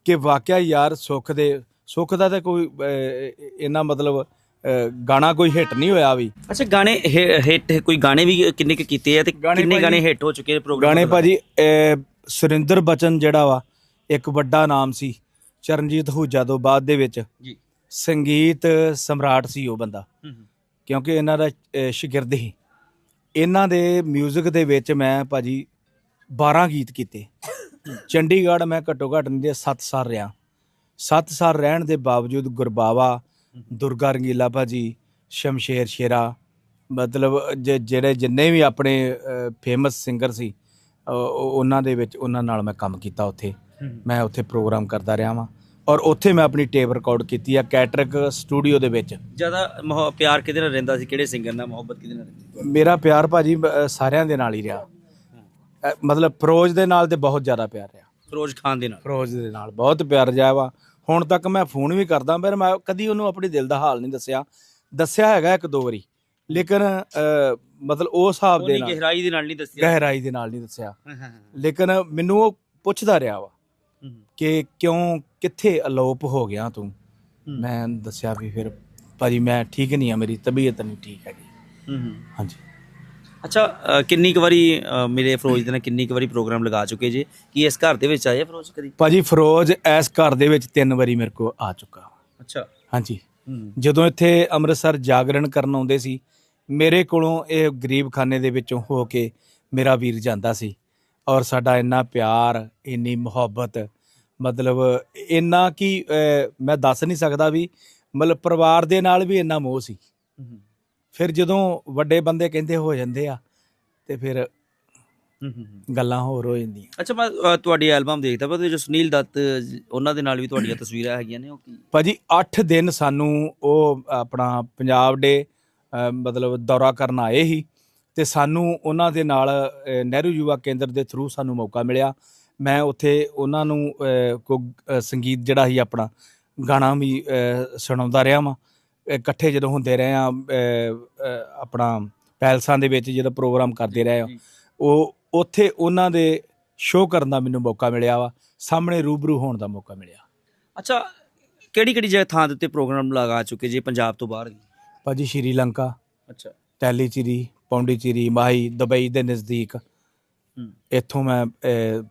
ਕਿ ਵਾਕਿਆ ਯਾਰ ਸੁੱਖ ਦੇ ਸੁੱਖ ਦਾ ਤਾਂ ਕੋਈ ਇਹਨਾਂ ਮਤਲਬ ਗਾਣਾ ਕੋਈ ਹਿੱਟ ਨਹੀਂ ਹੋਇਆ ਵੀ। ਅੱਛਾ ਗਾਣੇ ਹਿੱਟ ਕੋਈ ਗਾਣੇ ਵੀ ਕਿੰਨੇ ਕੁ ਕੀਤੇ ਆ ਤੇ ਕਿੰਨੇ ਗਾਣੇ ਹਿੱਟ ਹੋ ਚੁੱਕੇ ਨੇ ਪ੍ਰੋਗਰਾਮ ਗਾਣੇ ਭਾਜੀ ਸੁਰਿੰਦਰ ਬਚਨ ਜਿਹੜਾ ਵਾ ਇੱਕ ਵੱਡਾ ਨਾਮ ਸੀ ਚਰਨਜੀਤ ਹੂਜਾ ਤੋਂ ਬਾਅਦ ਦੇ ਵਿੱਚ ਜੀ। ਸੰਗੀਤ ਸਮਰਾਟ ਸੀ ਉਹ ਬੰਦਾ। ਕਿਉਂਕਿ ਇਹਨਾਂ ਦਾ ਸ਼ਾਗਿਰਦ ਹੀ ਇਹਨਾਂ ਦੇ 뮤직 ਦੇ ਵਿੱਚ ਮੈਂ ਭਾਜੀ 12 ਗੀਤ ਕੀਤੇ। ਚੰਡੀਗੜ੍ਹ ਮੈਂ ਘੱਟੋ ਘੱਟ ਨਹੀਂ ਦੇ 7 ਸਾਲ ਰਿਹਾ। 7 ਸਾਲ ਰਹਿਣ ਦੇ ਬਾਵਜੂਦ ਗੁਰਬਾਵਾ ਦੁਰਗਾ ਰੰਗੀਲਾ ਭਾਜੀ ਸ਼ਮਸ਼ੇਰ ਸ਼ੇਰਾ ਮਤਲਬ ਜਿਹੜੇ ਜਿੰਨੇ ਵੀ ਆਪਣੇ ਫੇਮਸ ਸਿੰਗਰ ਸੀ ਉਹਨਾਂ ਦੇ ਵਿੱਚ ਉਹਨਾਂ ਨਾਲ ਮੈਂ ਕੰਮ ਕੀਤਾ ਉੱਥੇ। ਮੈਂ ਉੱਥੇ ਪ੍ਰੋਗਰਾਮ ਕਰਦਾ ਰਿਹਾ ਵਾਂ। ਔਰ ਉੱਥੇ ਮੈਂ ਆਪਣੀ ਟੇਪ ਰਿਕਾਰਡ ਕੀਤੀ ਆ ਕੈਟਰਿਕ ਸਟੂਡੀਓ ਦੇ ਵਿੱਚ। ਜ਼ਿਆਦਾ ਪਿਆਰ ਕਿਹਦੇ ਨਾਲ ਰਹਿੰਦਾ ਸੀ? ਕਿਹੜੇ ਸਿੰਗਰ ਨਾਲ ਮੁਹੱਬਤ ਕਿਹਦੇ ਨਾਲ ਰਹਿੰਦੀ? ਮੇਰਾ ਪਿਆਰ ਭਾਜੀ ਸਾਰਿਆਂ ਦੇ ਨਾਲ ਹੀ ਰਿਹਾ। ਮਤਲਬ ਫਰੋਜ਼ ਦੇ ਨਾਲ ਤੇ ਬਹੁਤ ਜ਼ਿਆਦਾ ਪਿਆਰ ਰਿਹਾ। ਫਿਰੋਜ਼ ਖਾਨ ਦੇ ਨਾਲ? ਫਰੋਜ਼ ਦੇ ਨਾਲ ਬਹੁਤ ਪਿਆਰ ਰਿਹਾ ਵਾ। ਹੁਣ ਤੱਕ ਮੈਂ ਫੋਨ ਵੀ ਕਰਦਾ ਪਰ ਮੈਂ ਕਦੀ ਉਹਨੂੰ ਆਪਣੇ ਦਿਲ ਦਾ ਹਾਲ ਨਹੀਂ ਦੱਸਿਆ। ਦੱਸਿਆ ਹੈਗਾ ਇੱਕ ਦੋ ਵਾਰੀ। ਲੇਕਿਨ ਮਤਲਬ ਉਸ ਹਿਸਾਬ ਦੇ ਨਾਲ ਗਹਿਰਾਈ ਦੇ ਨਾਲ ਨਹੀਂ ਦੱਸਿਆ? ਗਹਿਰਾਈ ਦੇ ਨਾਲ ਨਹੀਂ ਦੱਸਿਆ। ਲੇਕਿਨ ਮੈਨੂੰ ਉਹ ਪੁੱਛਦਾ ਰਿਹਾ ਵਾ। ਕਿ ਕਿਉਂ ਕਿੱਥੇ ਅਲੋਪ ਹੋ ਗਿਆ ਤੂੰ। ਮੈਂ ਦੱਸਿਆ ਵੀ ਫਿਰ ਭਾਜੀ ਮੈਂ ਠੀਕ ਨਹੀਂ ਆ ਮੇਰੀ ਤਬੀਅਤ ਨਹੀਂ ਠੀਕ ਹੈਗੀ। ਹੂੰ। ਹਾਂਜੀ। ਅੱਛਾ ਕਿੰਨੀ ਕੁ ਵਾਰੀ ਮੇਰੇ ਫਿਰੋਜ਼ ਦੇ ਨਾਲ ਕਿੰਨੀ ਕੁ ਵਾਰੀ ਪ੍ਰੋਗਰਾਮ ਲਗਾ ਚੁੱਕੇ ਜੇ? ਕੀ ਇਸ ਘਰ ਦੇ ਵਿੱਚ ਆਏ ਫਿਰੋਜ਼ ਕਦੀ? ਭਾਜੀ ਫਰੋਜ਼ ਇਸ ਘਰ ਦੇ ਵਿੱਚ ਤਿੰਨ ਵਾਰੀ ਮੇਰੇ ਕੋਲ ਆ ਚੁੱਕਾ। ਅੱਛਾ। ਹਾਂਜੀ। ਜਦੋਂ ਇੱਥੇ ਅੰਮ੍ਰਿਤਸਰ ਜਾਗਰਣ ਕਰਨ ਆਉਂਦੇ ਸੀ ਮੇਰੇ ਕੋਲੋਂ ਇਹ ਗਰੀਬ ਖਾਨੇ ਦੇ ਵਿੱਚੋਂ ਹੋ ਕੇ ਮੇਰਾ ਵੀਰ ਜਾਂਦਾ ਸੀ ਔਰ ਸਾਡਾ ਇੰਨਾ ਪਿਆਰ ਇੰਨੀ ਮੁਹੱਬਤ ਮਤਲਬ ਇੰਨਾ ਕਿ ਮੈਂ ਦੱਸ ਨਹੀਂ ਸਕਦਾ ਵੀ ਮਤਲਬ ਪਰਿਵਾਰ ਦੇ ਨਾਲ ਵੀ ਇੰਨਾ ਮੋਹ ਸੀ। ਫਿਰ ਜਦੋਂ ਵੱਡੇ ਬੰਦੇ ਕਹਿੰਦੇ ਹੋ ਜਾਂਦੇ ਆ ਤੇ ਫਿਰ। ਗੱਲਾਂ ਹੋਰ ਹੋ ਜਾਂਦੀਆਂ। ਅੱਛਾ ਮੈਂ ਤੁਹਾਡੀ ਐਲਬਮ ਦੇਖਦਾ ਪਰ ਜੋ ਸੁਨੀਲ ਦੱਤ ਉਹਨਾਂ ਦੇ ਨਾਲ ਵੀ ਤੁਹਾਡੀਆਂ ਤਸਵੀਰਾਂ ਹੈਗੀਆਂ ਨੇ ਉਹ ਕੀ? ਭਾਜੀ 8 ਦਿਨ ਸਾਨੂੰ ਉਹ ਆਪਣਾ ਪੰਜਾਬ ਡੇ ਮਤਲਬ ਦੌਰਾ ਕਰਨ ਆਏ ਸੀ ਤੇ ਸਾਨੂੰ ਉਹਨਾਂ ਦੇ ਨਾਲ ਨਹਿਰੂ ਯੁਵਾ ਕੇਂਦਰ ਦੇ ਥਰੂ ਸਾਨੂੰ ਮੌਕਾ ਮਿਲਿਆ। ਮੈਂ ਉੱਥੇ ਉਹਨਾਂ ਨੂੰ ਕੋ ਸੰਗੀਤ ਜਿਹੜਾ ਸੀ ਆਪਣਾ ਗਾਣਾ ਵੀ ਸੁਣਾਉਂਦਾ ਰਿਹਾ ਵਾਂ। ਇਕੱਠੇ ਜਦੋਂ ਹੁੰਦੇ ਰਹੇ ਆ ਆਪਣਾ ਪੈਲਸਾਂ ਦੇ ਵਿੱਚ ਜਦੋਂ ਪ੍ਰੋਗਰਾਮ ਕਰਦੇ ਰਹੇ ਆ। ਉਹ ਉੱਥੇ ਉਹਨਾਂ ਦੇ ਸ਼ੋਅ ਕਰਨ ਦਾ ਮੈਨੂੰ ਮੌਕਾ ਮਿਲਿਆ ਵਾ। ਸਾਹਮਣੇ ਰੂਬਰੂ ਹੋਣ ਦਾ ਮੌਕਾ ਮਿਲਿਆ। ਅੱਛਾ ਕਿਹੜੀ ਕਿਹੜੀ ਜਗ੍ਹਾ ਥਾਂ ਦੇ ਉੱਤੇ ਪ੍ਰੋਗਰਾਮ ਲਗਾ ਚੁੱਕੇ ਜੇ ਪੰਜਾਬ ਤੋਂ ਬਾਹਰ ਭਾਜੀ ਸ਼੍ਰੀਲੰਕਾ ਅੱਛਾ। ਟੈਲੀਚਿਰੀ ਪੌਂਡੀਚਿਰੀ ਮਾਹੀ ਦੁਬਈ ਦੇ ਨਜ਼ਦੀਕ। ਇੱਥੋਂ ਮੈਂ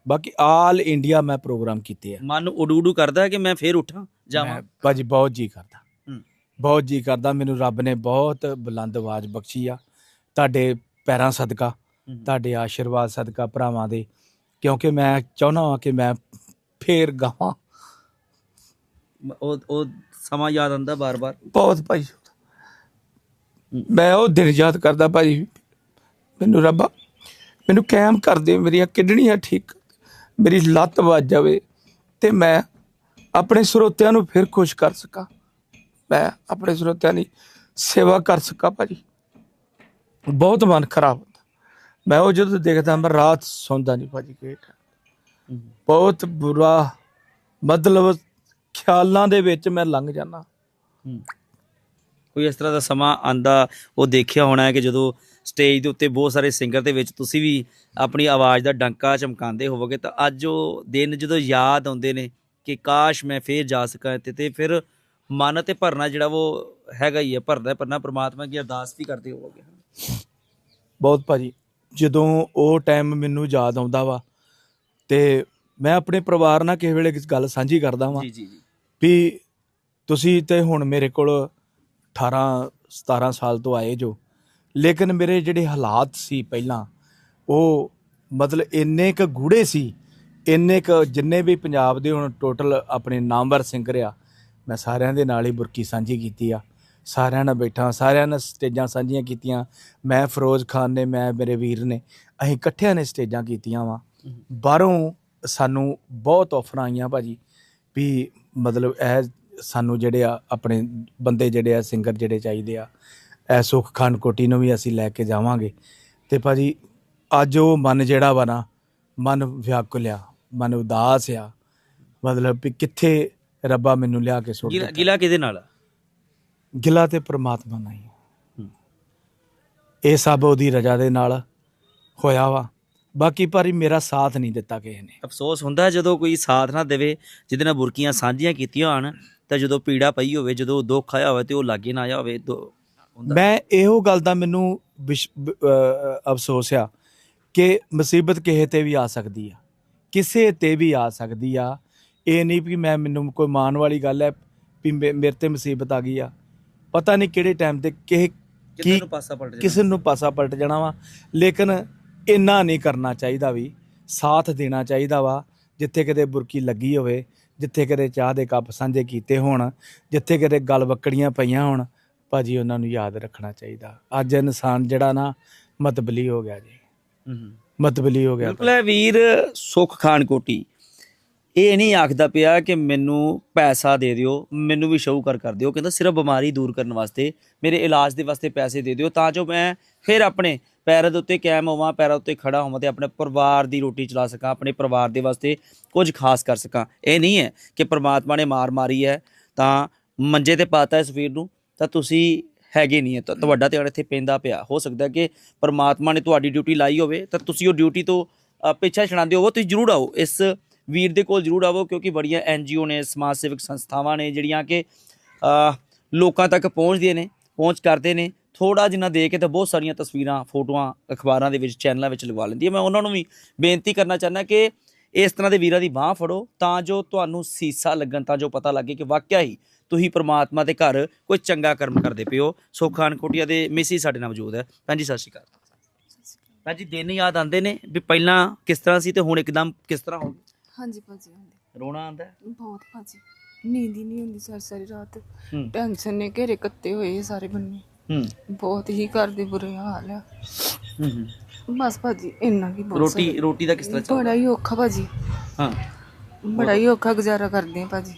ਬਾਕੀ ਆਲ ਇੰਡੀਆ ਮੈਂ ਪ੍ਰੋਗਰਾਮ ਕੀਤੇ ਆ। ਮਨ ਉਡੂ ਉਡੂ ਕਰਦਾ ਹੈ ਕਿ ਮੈਂ ਫੇਰ ਉੱਠਾਂ ਜਾਵਾਂ? ਭਾਜੀ ਬਹੁਤ ਜੀ ਕਰਦਾ। ਬਹੁਤ ਜੀ ਕਰਦਾ। ਮੈਨੂੰ ਰੱਬ ਨੇ ਬਹੁਤ ਬੁਲੰਦ ਆਵਾਜ਼ ਬਖਸ਼ੀ ਆ। ਤੁਹਾਡੇ ਪੈਰਾਂ ਸਦਕਾ। ਤੁਹਾਡੇ ਆਸ਼ੀਰਵਾਦ ਸਦਕਾ ਭਰਾਵਾਂ ਦੇ। ਕਿਉਂਕਿ ਮੈਂ ਚਾਹੁੰਦਾ ਹਾਂ ਕਿ ਮੈਂ ਫੇਰ ਗਾਵਾਂ। ਉਹ ਉਹ ਸਮਾਂ ਯਾਦ ਆਉਂਦਾ ਬਾਰ-ਬਾਰ? ਬਹੁਤ ਭਾਈ। ਮੈਂ ਉਹ ਦਿਨ ਯਾਦ ਕਰਦਾ ਭਾਜੀ। ਮੈਨੂੰ ਰੱਬਾ ਮੈਨੂੰ ਕਾਇਮ ਕਰ ਦੇ, ਮੇਰੀਆਂ ਕਿਡਨੀਆਂ ਠੀਕ, ਮੇਰੀ ਲੱਤ ਵੱਜ ਜਾਵੇ ਤੇ ਮੈਂ ਆਪਣੇ ਸਰੋਤਿਆਂ ਨੂੰ ਫਿਰ ਖੁਸ਼ ਕਰ ਸਕਾਂ। ਮੈਂ ਆਪਣੇ ਸਰੋਤਿਆਂ ਦੀ ਸੇਵਾ ਕਰ ਸਕਾਂ ਭਾਜੀ। ਬਹੁਤ ਮਨ ਖਰਾਬ ਹੁੰਦਾ। ਮੈਂ ਉਹ ਜਦੋਂ ਦੇਖਦਾ ਮੈਂ ਰਾਤ ਸੌਂਦਾ ਨਹੀਂ ਭਾਜੀ ਗੇਟ। ਬਹੁਤ ਬੁਰਾ, ਮਤਲਬ ਖਿਆਲਾਂ ਦੇ ਵਿੱਚ ਮੈਂ ਲੰਘ ਜਾਣਾ ਕੋਈ ਇਸ ਤਰ੍ਹਾਂ ਦਾ ਸਮਾਂ ਆਂਦਾ ਉਹ ਦੇਖਿਆ ਹੋਣਾ ਹੈ ਕਿ ਜਦੋਂ ਸਟੇਜ ਦੇ ਉੱਤੇ ਬਹੁਤ ਸਾਰੇ ਸਿੰਗਰ ਦੇ ਵਿੱਚ ਤੁਸੀਂ ਵੀ ਆਪਣੀ ਆਵਾਜ਼ ਦਾ ਡੰਕਾ ਚਮਕਾਉਂਦੇ ਹੋਵੋਗੇ ਤਾਂ ਅੱਜ ਉਹ ਦਿਨ ਜਦੋਂ ਯਾਦ ਆਉਂਦੇ ਨੇ ਕਿ ਕਾਸ਼ ਮੈਂ ਫੇਰ ਜਾ ਸਕਾਂ ਇੱਥੇ ਤੇ ਫਿਰ ਮਨ ਤੇ ਭਰਨਾ ਜਿਹੜਾ ਉਹ ਹੈਗਾ ਹੀ ਹੈ ਭਰਦਾ ਭਰਨਾ ਪ੍ਰਮਾਤਮਾ ਦੀ ਅਰਦਾਸ ਵੀ ਕਰਦੇ ਹੋਵੋਗੇ। ਬਹੁਤ ਭਾਜੀ ਜਦੋਂ ਉਹ ਟਾਈਮ ਮੈਨੂੰ ਯਾਦ ਆਉਂਦਾ ਵਾ ਤੇ ਮੈਂ ਆਪਣੇ ਪਰਿਵਾਰ ਨਾਲ ਕਿਸੇ ਵੇਲੇ ਗੱਲ ਸਾਂਝੀ ਕਰਦਾ ਵਾਂ ਜੀ ਜੀ ਜੀ। ਵੀ ਤੁਸੀਂ ਤੇ ਹੁਣ ਮੇਰੇ ਕੋਲ 18 17 ਸਾਲ ਤੋਂ ਆਏ ਜੋ। ਲੇਕਿਨ ਮੇਰੇ ਜਿਹੜੇ ਹਾਲਾਤ ਸੀ ਪਹਿਲਾਂ ਉਹ ਮਤਲਬ ਇੰਨੇ ਕ ਗੂੜੇ ਸੀ ਇੰਨੇ ਕ ਜਿੰਨੇ ਵੀ ਪੰਜਾਬ ਦੇ ਹੁਣ ਟੋਟਲ ਆਪਣੇ ਨਾਮਵਰ ਸਿੰਗਰ ਆ ਮੈਂ ਸਾਰਿਆਂ ਦੇ ਨਾਲ ਹੀ ਬੁਰਕੀ ਸਾਂਝੀ ਕੀਤੀ ਆ। ਸਾਰਿਆਂ ਨਾਲ ਬੈਠਾ ਸਾਰਿਆਂ ਨਾਲ ਸਟੇਜਾਂ ਸਾਂਝੀਆਂ ਕੀਤੀਆਂ। ਮੈਂ ਫਿਰੋਜ਼ ਖਾਨ ਨੇ ਮੈਂ ਮੇਰੇ ਵੀਰ ਨੇ ਅਸੀਂ ਇਕੱਠਿਆਂ ਨੇ ਸਟੇਜਾਂ ਕੀਤੀਆਂ ਵਾ। ਬਾਹਰੋਂ ਸਾਨੂੰ ਬਹੁਤ ਆਫਰਾਂ ਆਈਆਂ ਭਾਜੀ ਵੀ ਮਤਲਬ ਇਹ ਸਾਨੂੰ ਜਿਹੜੇ ਆ ਆਪਣੇ ਬੰਦੇ ਜਿਹੜੇ ਆ ਸਿੰਗਰ ਜਿਹੜੇ ਚਾਹੀਦੇ ਆ ਇਹ ਸੁਖ ਖਾਨ ਕੋਟੀ ਨੂੰ ਵੀ ਅਸੀਂ ਲੈ ਕੇ ਜਾਵਾਂਗੇ। ਤੇ ਭਾਜੀ ਅੱਜ ਉਹ ਮਨ ਜਿਹੜਾ ਵਾ ਨਾ ਮਨ ਵਿਆਕੁਲ ਆ ਮਨ ਉਦਾਸ ਆ। ਮਤਲਬ ਵੀ ਕਿੱਥੇ ਰੱਬਾ ਮੈਨੂੰ ਲਿਆ ਕੇ ਸੁੱਟ ਗਿਲਾ ਕਿਹਦੇ ਨਾਲ? ਗਿਲਾ ਤੇ ਪ੍ਰਮਾਤਮਾ ਨਾਲ ਹੀ। ਇਹ ਸਭ ਉਹਦੀ ਰਜ਼ਾ ਦੇ ਨਾਲ ਹੋਇਆ ਵਾ। ਬਾਕੀ ਪਰ ਮੇਰਾ ਸਾਥ ਨਹੀਂ ਦਿੱਤਾ ਕਿਸੇ ਨੇ। ਅਫਸੋਸ ਹੁੰਦਾ ਜਦੋਂ ਕੋਈ ਸਾਥ ਨਾ ਦੇਵੇ ਜਿਹਦੇ ਨਾਲ ਬੁਰਕੀਆਂ ਸਾਂਝੀਆਂ ਕੀਤੀਆਂ ਹੋਣ ਤਾਂ ਜਦੋਂ ਪੀੜਾ ਪਈ ਹੋਵੇ ਜਦੋਂ ਦੁੱਖ ਆਇਆ ਹੋਵੇ ਤੇ ਉਹ ਲਾਗੇ ਨਾ ਆਇਆ ਹੋਵੇ ਮੈਂ ਇਹੋ ਗੱਲ ਦਾ ਮੈਨੂੰ ਅਫਸੋਸ ਆ ਕਿ ਮੁਸੀਬਤ ਕਿਸੇ ਤੇ ਵੀ ਆ ਸਕਦੀ ਆ। ਕਿਸੇ ਤੇ ਵੀ ਆ ਸਕਦੀ ਆ। ਇਹ ਨਹੀਂ ਵੀ ਮੈਂ ਮੈਨੂੰ ਕੋਈ ਮਾਣ ਵਾਲੀ ਗੱਲ ਹੈ ਵੀ ਮੇਰੇ ਤੇ ਮੁਸੀਬਤ ਆ ਗਈ ਆ। ਪਤਾ ਨਹੀਂ ਕਿਹੜੇ ਟਾਈਮ ਤੇ ਕਿਸੇ ਕਿਤੇ ਕੀ ਨੂੰ ਪਾਸਾ ਪਲਟ ਜਾਣਾ। ਕਿਸੇ ਨੂੰ ਪਾਸਾ ਪਲਟ ਜਾਣਾ ਵਾ। ਲੇਕਿਨ ਇੰਨਾ ਨਹੀਂ ਕਰਨਾ ਚਾਹੀਦਾ ਵੀ ਸਾਥ ਦੇਣਾ ਚਾਹੀਦਾ ਵਾ ਜਿੱਥੇ ਕਿਤੇ ਬੁਰਕੀ ਲੱਗੀ ਹੋਵੇ। ਜਿੱਥੇ ਕਿਤੇ ਚਾਹ ਦੇ ਕੱਪ ਸਾਂਝੇ ਕੀਤੇ ਹੋਣ ਜਿੱਥੇ ਕਿਤੇ ਗਲ ਬੱਕੜੀਆਂ ਪਈਆਂ ਹੋਣ ਭਾਜੀ ਉਹਨਾਂ ਨੂੰ ਯਾਦ ਰੱਖਣਾ ਚਾਹੀਦਾ। ਅੱਜ ਇਨਸਾਨ ਜਿਹੜਾ ਨਾ ਮਤਬਲੀ ਹੋ ਗਿਆ ਜੀ। ਮਤਬਲੀ ਹੋ ਗਿਆ ਬਿਲਕੁਲ ਹੈ ਵੀਰ ਸੁਖ ਖਾਨ ਕੋਟੀ ਇਹ ਨਹੀਂ ਆਖਦਾ ਪਿਆ ਕਿ ਮੈਨੂੰ ਪੈਸਾ ਦੇ ਦਿਓ ਮੈਨੂੰ ਵੀ ਸ਼ੌਕਰ ਕਰ ਦਿਓ। ਕਹਿੰਦਾ ਸਿਰਫ ਬਿਮਾਰੀ ਦੂਰ ਕਰਨ ਵਾਸਤੇ ਮੇਰੇ ਇਲਾਜ ਦੇ ਵਾਸਤੇ ਪੈਸੇ ਦੇ ਦਿਓ ਤਾਂ ਜੋ ਮੈਂ ਫਿਰ ਆਪਣੇ ਪੈਰਾਂ ਦੇ ਉੱਤੇ ਕਾਇਮ ਹੋਵਾਂ ਪੈਰਾਂ ਉੱਤੇ ਖੜਾ ਹੋਵਾਂ ਤੇ ਆਪਣੇ ਪਰਿਵਾਰ ਦੀ ਰੋਟੀ ਚਲਾ ਸਕਾਂ ਆਪਣੇ ਪਰਿਵਾਰ ਦੇ ਵਾਸਤੇ ਕੁਝ ਖਾਸ ਕਰ ਸਕਾਂ। ਇਹ ਨਹੀਂ ਹੈ ਕਿ ਪ੍ਰਮਾਤਮਾ ਨੇ ਮਾਰ ਮਾਰੀ ਹੈ ਤਾਂ ਮੰਜੇ ਤੇ ਪਾਤਾ ਇਸ ਵੀਰ ਨੂੰ ਤਾਂ ਤੁਸੀਂ ਹੈਗੇ ਨਹੀਂ ਹੈ। ਤਾਂ ਤੁਹਾਡਾ ਧਿਆਨ ਇੱਥੇ ਪੈਂਦਾ ਪਿਆ। ਹੋ ਸਕਦਾ ਕਿ ਪਰਮਾਤਮਾ ਨੇ ਤੁਹਾਡੀ ਡਿਊਟੀ ਲਾਈ ਹੋਵੇ ਤਾਂ ਤੁਸੀਂ ਉਹ ਡਿਊਟੀ ਤੋਂ ਅ, ਪਿੱਛਾ ਛਡਾਉਂਦੇ ਹੋਵੋ ਤੁਸੀਂ ਜਰੂਰ ਆਓ। ਇਸ ਵੀਰ ਦੇ ਕੋਲ ਜਰੂਰ ਆਵੋ, ਕਿਉਂਕਿ ਬੜੀਆਂ ਐਨਜੀਓ ਨੇ, ਸਮਾਜ ਸੇਵਕ ਸੰਸਥਾਵਾਂ ਨੇ, ਜਿਹੜੀਆਂ ਕਿ ਲੋਕਾਂ ਤੱਕ ਪਹੁੰਚਦੀਆਂ ਨੇ, ਪਹੁੰਚ ਕਰਦੇ ਨੇ। ਥੋੜਾ ਜਿੰਨਾ ਦੇ ਕੇ ਤਾਂ ਬਹੁਤ ਸਾਰੀਆਂ ਤਸਵੀਰਾਂ, ਫੋਟੋਆਂ, ਅਖਬਾਰਾਂ ਦੇ ਵਿੱਚ, ਚੈਨਲਾਂ ਵਿੱਚ ਲਗਵਾ ਲੈਂਦੀ ਹੈ ਮੈਂ ਉਹਨਾਂ ਨੂੰ ਵੀ ਬੇਨਤੀ ਕਰਨਾ ਚਾਹੁੰਦਾ ਕਿ ਇਸ ਤਰ੍ਹਾਂ ਦੇ ਵੀਰਾਂ ਦੀ ਬਾਹ ਫੜੋ, ਤਾਂ ਜੋ ਤੁਹਾਨੂੰ ਸੀਸਾ ਲੱਗਣ, ਤਾਂ ਜੋ ਪਤਾ ਲੱਗੇ ਕਿ ਵਾਕਿਆ ਹੀ ਤੁਸੀਂ ਪ੍ਰਮਾਤਮਾ ਦੇ ਘਰ ਕੋਈ ਚੰਗਾ ਕਰਮ ਕਰਦੇ ਪਿਓ ਸੋ ਕੋਟੀਆ ਦੇ ਮਿਸੀ ਸਾਡੇ ਨਾਲ ਮੌਜੂਦ ਹੈ। ਭੈਣ ਜੀ, ਸਤਿ ਸ਼੍ਰੀ ਅਕਾਲ। ਭੈਣ ਜੀ, ਦਿਨ ਯਾਦ ਆਉਂਦੇ ਨੇ ਵੀ ਪਹਿਲਾਂ ਕਿਸ ਤਰ੍ਹਾਂ ਸੀ ਤੇ ਹੁਣ ਇੱਕਦਮ ਕਿਸ ਤਰ੍ਹਾਂ ਹੋ ਗਏ ਹਾਂਜੀ ਭਾਜੀ ਹਾਂਜੀ। ਰੋਣਾ ਆਉਂਦਾ ਹੈ? ਬਹੁਤ ਭਾਜੀ। ਨੀਂਦ ਹੀ ਨਹੀਂ ਹੁੰਦੀ ਸਾਰੀ ਸਾਰੀ ਰਾਤ। ਹੂੰ। ਟੈਨਸ਼ਨ ਨੇ ਘੇਰੇ ਕੱਤੇ ਹੋਏ ਆ ਸਾਰੇ ਬੰਨੇ। ਹੂੰ। ਬਹੁਤ ਹੀ ਘਰ ਦੇ ਬੁਰੇ ਹਾਲ ਆ। ਹੂੰ, ਹੂੰ। ਬਸ ਭਾਜੀ ਇੰਨਾ ਕੀ ਬਹੁਤ ਰੋਟੀ ਰੋਟੀ ਦਾ ਕਿਸ ਤਰ੍ਹਾਂ ਚੱਲਦਾ? ਬੜਾ ਹੀ ਔਖਾ ਭਾਜੀ। ਹਾਂ। ਬੜਾ ਹੀ ਔਖਾ ਗੁਜ਼ਾਰਾ ਕਰਦੇ ਆ ਭਾਜੀ।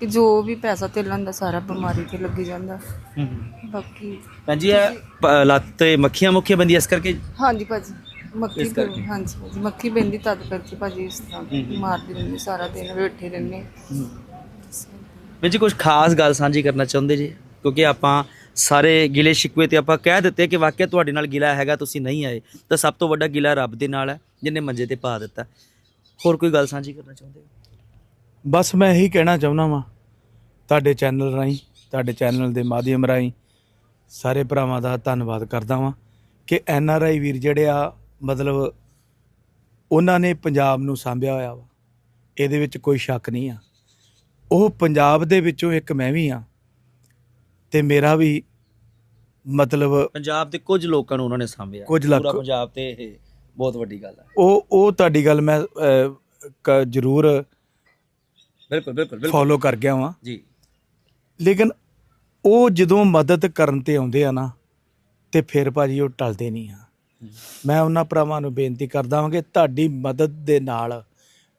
ਕਿ ਜੋ ਵੀ ਪੈਸਾ ਤੇ ਦਾ ਸਾਰਾ ਬਿਮਾਰੀ ਤੇ ਲੱਗੀ ਜਾਂਦਾ। ਹੂੰ, ਹੂੰ। ਬਾਕੀ ਭੈਣ ਜੀ ਇਹ ਪ- ਲੱਤ ਤੇ ਮੱਖੀਆਂ ਮੁੱਖੀਆਂ ਬੰਦੀ ਇਸ ਕਰਕੇ ਹਾਂਜੀ ਭਾਜੀ। ਮੱਖੀ ਇਸ ਕਰਕੇ। ਪੈਂਦੀ- ਹਾਂਜੀ ਭਾਜੀ ਮੱਖੀ ਪੈਂਦੀ ਤਦ ਕਰਕੇ ਭਾਜੀ ਇਸ ਤਰ੍ਹਾਂ ਮਾਰਦੀ ਰਹਿੰਦੀ ਸਾਰਾ ਦਿਨ ਬੈਠੇ ਰਹਿੰਦੇ। ਵਿੱਚ ਕੁਝ ਖਾਸ ਗੱਲ ਸਾਂਝੀ ਕਰਨਾ ਚਾਹੁੰਦੇ ਜੀ? ਕਿਉਂਕਿ ਆਪਾਂ ਸਾਰੇ ਗਿਲੇ ਸ਼ਿਕਵੇ ਤੇ ਆਪਾਂ ਕਹਿ ਦਿੱਤੇ ਕਿ ਵਾਕਿਆ ਤੁਹਾਡੇ ਨਾਲ ਗਿਲਾ ਹੈਗਾ ਤੁਸੀਂ ਨਹੀਂ ਆਏ। ਤਾਂ ਸਭ ਤੋਂ ਵੱਡਾ ਗਿਲਾ ਰੱਬ ਦੇ ਨਾਲ ਹੈ ਜਿਨੇ ਮੰਜੇ ਤੇ ਪਾ ਦਿੱਤਾ। ਹੋਰ ਕੋਈ ਗੱਲ ਸਾਂਝੀ ਕਰਨਾ ਚਾਹੁੰਦੇ ਹੋ? ਬਸ ਮੈਂ ਇਹੀ ਕਹਿਣਾ ਚਾਹੁੰਦਾ ਵਾਂ ਤੁਹਾਡੇ ਚੈਨਲ ਰਾਹੀਂ ਤੁਹਾਡੇ ਚੈਨਲ ਦੇ ਮਾਧਿਅਮ ਰਾਹੀਂ ਸਾਰੇ ਭਰਾਵਾਂ ਦਾ ਧੰਨਵਾਦ ਕਰਦਾ ਵਾਂ ਕਿ ਐਨ ਆਰ ਆਈ ਵੀਰ ਜਿਹੜੇ ਆ ਮਤਲਬ ਉਹਨਾਂ ਨੇ ਪੰਜਾਬ ਨੂੰ ਸਾਂਭਿਆ ਹੋਇਆ ਵਾ। ਇਹਦੇ ਵਿੱਚ ਕੋਈ ਸ਼ੱਕ ਨਹੀਂ ਆ। ਉਹ ਪੰਜਾਬ ਦੇ ਵਿੱਚੋਂ ਇੱਕ ਮੈਂ ਵੀ ਆ ਤੇ ਮੇਰਾ ਵੀ ਮਤਲਬ ਪੰਜਾਬ ਦੇ ਕੁਝ ਲੋਕਾਂ ਨੂੰ ਉਹਨਾਂ ਨੇ ਸਾਂਭਿਆ। ਕੁਝ ਪੂਰਾ ਪੰਜਾਬ ਤੇ ਇਹ ਬਹੁਤ ਵੱਡੀ ਗੱਲ ਹੈ ਉਹ ਉਹ ਤੁਹਾਡੀ ਗੱਲ ਮੈਂ ਜ਼ਰੂਰ ਬਿਲਕੁਲ ਬਿਲਕੁਲ ਬਿਲਕੁਲ। ਫੋਲੋ ਕਰ ਗਿਆ ਵਾਂ। ਜੀ। ਲੇਕਿਨ ਉਹ ਜਦੋਂ ਮਦਦ ਕਰਨ ਤੇ ਆਉਂਦੇ ਆ ਨਾ ਤੇ ਫਿਰ ਭਾਜੀ ਉਹ ਟਲਦੇ ਨਹੀਂ ਆ। ਮੈਂ ਉਹਨਾਂ ਭਰਾਵਾਂ ਨੂੰ ਬੇਨਤੀ ਕਰਦਾ ਹਾਂ ਕਿ ਤੁਹਾਡੀ ਮਦਦ ਦੇ ਨਾਲ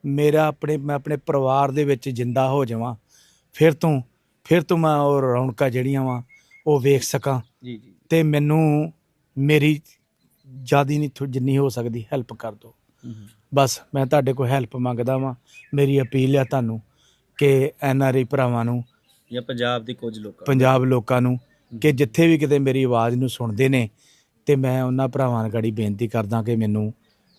ਮੇਰਾ ਆਪਣੇ ਮੈਂ ਆਪਣੇ ਪਰਿਵਾਰ ਦੇ ਵਿੱਚ ਜਿੰਦਾ ਹੋ ਜਾਵਾਂ। ਫਿਰ ਤੋਂ ਫਿਰ ਤੋਂ ਮੈਂ ਉਹ ਰੌਣਕਾਂ ਜਿਹੜੀਆਂ ਵਾਂ ਉਹ ਵੇਖ ਸਕਾਂ। ਜੀ ਜੀ। ਤੇ ਮੈਨੂੰ ਮੇਰੀ ਜਿਆਦੀ ਨਹੀਂ ਥੋ- ਜਿੰਨੀ ਹੋ ਸਕਦੀ ਹੈਲਪ ਕਰ ਦਿਓ। ਬਸ ਮੈਂ ਤੁਹਾਡੇ ਕੋਲ ਹੈਲਪ ਮੰਗਦਾ ਵਾਂ। ਮੇਰੀ ਅਪੀਲ ਆ ਤੁਹਾਨੂੰ ਕਿ ਐਨ ਆਰ ਆਈ ਭਰਾਵਾਂ ਨੂੰ ਜਾਂ ਪੰਜਾਬ ਦੇ ਕੁਝ ਲੋਕਾਂ ਪੰਜਾਬ ਲੋਕਾਂ ਨੂੰ ਕਿ ਜਿੱਥੇ ਵੀ ਕਿਤੇ ਮੇਰੀ ਆਵਾਜ਼ ਨੂੰ ਸੁਣਦੇ ਨੇ ਤੇ ਮੈਂ ਉਹਨਾਂ ਭਰਾਵਾਂ ਨਾਲ ਗੜੀ ਬੇਨਤੀ ਕਰਦਾ ਕਿ ਮੈਨੂੰ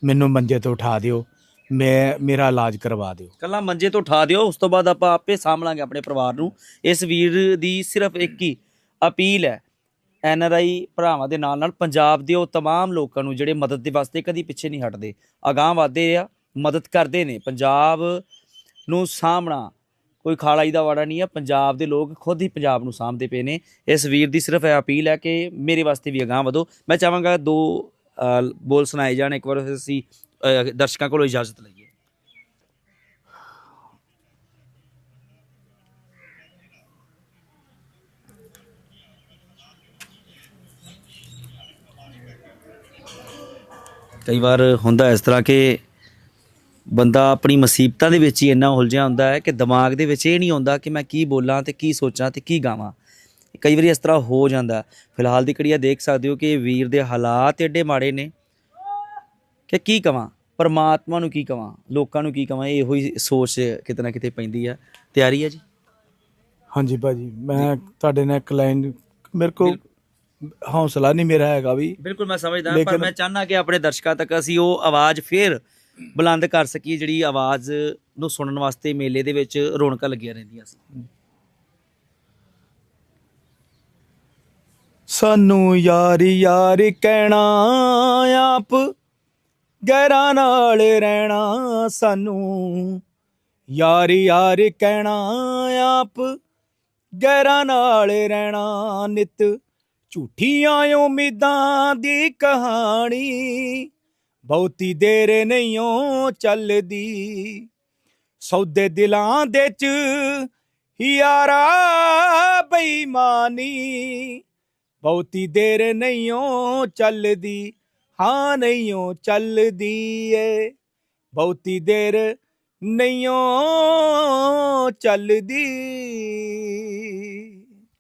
ਮੈਨੂੰ ਮੰਜੇ ਤੋਂ ਉਠਾ ਦਿਓ ਮੈਂ ਮੇਰਾ ਇਲਾਜ ਕਰਵਾ ਦਿਓ ਕੱਲਾ ਮੰਜੇ ਤੋਂ ਉਠਾ ਦਿਓ ਉਸ ਤੋਂ ਬਾਅਦ ਆਪਾਂ ਆਪੇ ਸਾਂਭਲਾਂਗੇ ਆਪਣੇ ਪਰਿਵਾਰ ਨੂੰ ਇਸ ਵੀਰ ਦੀ ਸਿਰਫ ਇੱਕ ਹੀ ਅਪੀਲ ਹੈ ਐਨ ਆਰ ਆਈ ਭਰਾਵਾਂ ਦੇ ਨਾਲ ਨਾਲ ਪੰਜਾਬ ਦੇ ਉਹ तमाम ਲੋਕਾਂ ਨੂੰ ਜਿਹੜੇ ਮਦਦ ਦੇ ਵਾਸਤੇ ਕਦੀ ਪਿੱਛੇ ਨਹੀਂ ਹਟਦੇ ਅਗਾਂਹ ਵਧਦੇ ਆ ਮਦਦ ਕਰਦੇ ਨੇ ਪੰਜਾਬ ਨੂੰ ਸਾਂਭਣਾ ਕੋਈ ਖਾਲਾਈ ਦਾ ਵਾੜਾ ਨਹੀਂ ਹੈ ਪੰਜਾਬ ਦੇ ਲੋਕ ਖੁਦ ਹੀ ਪੰਜਾਬ ਨੂੰ ਸਾਂਭਦੇ ਪਏ ਨੇ। ਇਸ ਵੀਰ ਦੀ ਸਿਰਫ ਇਹ ਅਪੀਲ ਹੈ ਕਿ ਮੇਰੇ ਵਾਸਤੇ ਵੀ ਅਗਾਂਹ ਵਧੋ। ਮੈਂ ਚਾਹਾਂਗਾ ਦੋ ਬੋਲ ਸੁਣਾਏ ਜਾਣ, ਇੱਕ ਵਾਰ ਫਿਰ ਅਸੀਂ ਦਰਸ਼ਕਾਂ ਕੋਲੋਂ ਇਜਾਜ਼ਤ ਲਈਏ। ਕਈ ਵਾਰ ਹੁੰਦਾ ਇਸ ਤਰ੍ਹਾਂ ਕਿ ਬੰਦਾ ਆਪਣੀ ਮੁਸੀਬਤਾਂ ਦੇ ਵਿੱਚ ਹੀ ਇੰਨਾ ਉਲਝਿਆ ਹੁੰਦਾ ਹੈ ਕਿ ਦਿਮਾਗ ਦੇ ਵਿੱਚ ਇਹ ਨਹੀਂ ਆਉਂਦਾ ਕਿ ਮੈਂ ਕੀ ਬੋਲਾਂ ਤੇ ਕੀ ਸੋਚਾਂ ਤੇ ਕੀ ਗਾਵਾਂ। ਕਈ ਵਾਰੀ ਇਸ ਤਰ੍ਹਾਂ ਹੋ ਜਾਂਦਾ। ਫਿਲਹਾਲ ਦੀ ਕੜੀਆ ਦੇਖ ਸਕਦੇ ਹੋ ਕਿ ਵੀਰ ਦੇ ਹਾਲਾਤ ਏਡੇ ਮਾੜੇ ਨੇ ਕਿ ਕੀ ਕਵਾਂ? ਪਰਮਾਤਮਾ ਨੂੰ ਕੀ ਕਵਾਂ? ਲੋਕਾਂ ਨੂੰ ਕੀ ਕਵਾਂ? ਇਹੋ ਹੀ ਸੋਚ ਕਿਤੇ ਨਾ ਕਿਤੇ ਪੈਂਦੀ ਆ ਤਿਆਰੀ ਹੈ ਜੀ? ਹਾਂਜੀ ਭਾਜੀ ਮੈਂ ਤੁਹਾਡੇ ਨਾਲ ਇੱਕ ਲਾਈਨ ਮੇਰੇ ਕੋਲ ਹੌਸਲਾ ਨਹੀਂ ਮੇਰਾ ਹੈਗਾ ਵੀ। ਬਿਲਕੁਲ ਮੈਂ ਸਮਝਦਾ ਪਰ ਮੈਂ ਚਾਹਨਾ ਕਿ ਆਪਣੇ ਦਰਸ਼ਕਾਂ ਤੱਕ ਅਸੀਂ ਉਹ ਆਵਾਜ਼ ਫੇਰ ਬੁਲੰਦ ਕਰ ਸਕੀਏ ਜਿਹੜੀ ਆਵਾਜ਼ ਨੂੰ ਸੁਣਨ ਵਾਸਤੇ ਮੇਲੇ ਦੇ ਵਿੱਚ ਰੌਣਕਾਂ ਲੱਗੀਆਂ ਰਹਿੰਦੀਆਂ ਸੀ। ਸਾਨੂੰ ਯਾਰੀ ਯਾਰ ਕਹਿਣਾ, ਆਪ ਗੈਰਾਂ ਨਾਲ ਰਹਿਣਾ ਸਾਨੂੰ। ਯਾਰੀ ਯਾਰ ਕਹਿਣਾ, ਆਪ ਗੈਰਾਂ ਨਾਲ ਰਹਿਣਾ, ਨਿਤ ਝੂਠੀਆਂ ਉਮੀਦਾਂ ਦੀ ਕਹਾਣੀ। ਬਹੁਤੀ ਦੇਰ ਨਹੀਂਓ ਚੱਲਦੀ। ਸੌਦੇ ਦਿਲਾਂ ਦੇ ਚ ਯਾਰਾ ਬੇਈਮਾਨੀ। ਬਹੁਤੀ ਦੇਰ ਨਹੀਂਓ ਚੱਲਦੀ, ਹਾਂ ਨਹੀਂਓ ਚੱਲਦੀ ਏ। ਬਹੁਤੀ ਦੇਰ ਨਹੀਂਓ ਚੱਲਦੀ।